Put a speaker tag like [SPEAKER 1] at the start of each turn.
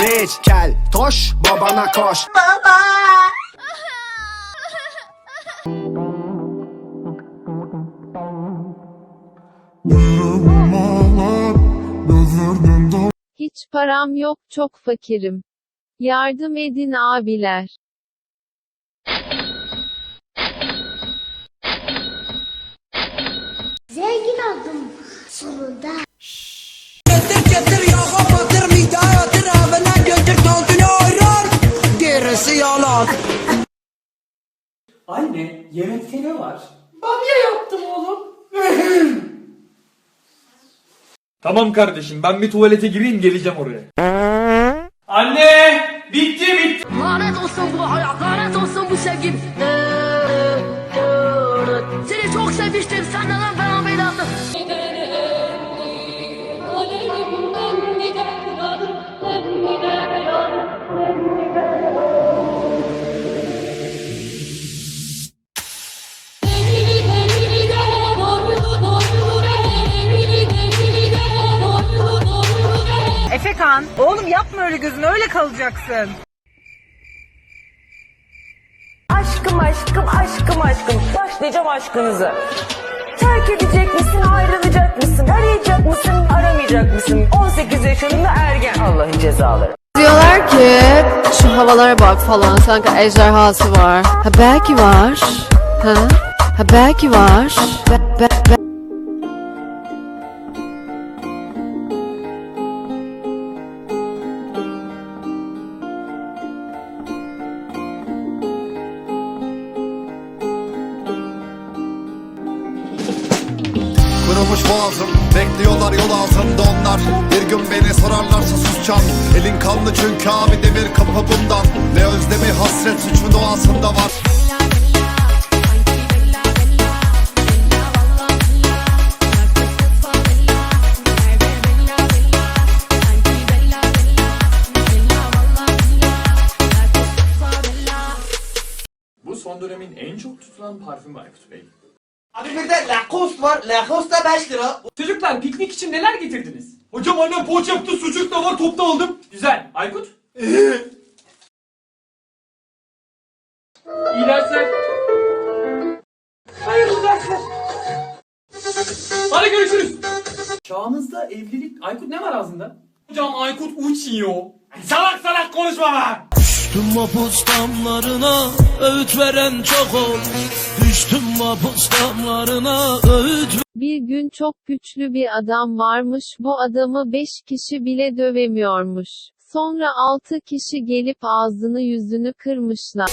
[SPEAKER 1] Rich kel toş babana koş
[SPEAKER 2] Hiç param yok çok fakirim. Yardım edin abiler.
[SPEAKER 3] Zengin oldum sonunda.
[SPEAKER 4] Anne, yemekte ne var? Bamya yaptım oğlum.
[SPEAKER 5] Tamam kardeşim ben bir tuvalete gireyim geleceğim oraya. Anne! Bitti bitti.
[SPEAKER 6] Lanet olsun bu hayat, lanet olsun bu sevgim.
[SPEAKER 7] Efekan, oğlum yapma öyle gözün öyle kalacaksın.
[SPEAKER 8] Aşkım aşkım aşkım aşkım başlayacağım aşkınızı. Terk edecek misin ayrılacak mısın arayacak mısın aramayacak mısın 18 yaşında ergen Allah'ın cezaları.
[SPEAKER 9] Diyorlar ki şu havalara bak falan sanki ejderhası var. Ha belki var. Ha? Ha belki var. Be- be- be-
[SPEAKER 1] Kırılmış boğazım Bekliyorlar yol altında onlar. Bir gün beni sorarlarsa susacağım. Elin kanlı çünkü abi demir kapı bundan. Ne özlemi hasret suçun doğasında var.
[SPEAKER 5] Bu son dönemin en çok tutulan parfümü Aykut Bey.
[SPEAKER 4] Abi bir de Lacoste var. Lacoste da 5 lira.
[SPEAKER 5] Çocuklar piknik için neler getirdiniz? Hocam annem poğaç yaptı sucuk da var topta aldım. Güzel. Aykut? İyi dersler. Hayırlı dersler. Hadi görüşürüz. Çağımızda evlilik... Aykut ne var ağzında? Hocam Aykut uçuyor. Salak salak konuşma lan.
[SPEAKER 10] Düştüm mapus damlarına öğüt veren çok ol Düştüm mapus damlarına öğüt
[SPEAKER 2] Bir gün çok güçlü bir adam varmış bu adamı 5 kişi bile dövemiyormuş. Sonra 6 kişi gelip ağzını yüzünü kırmışlar.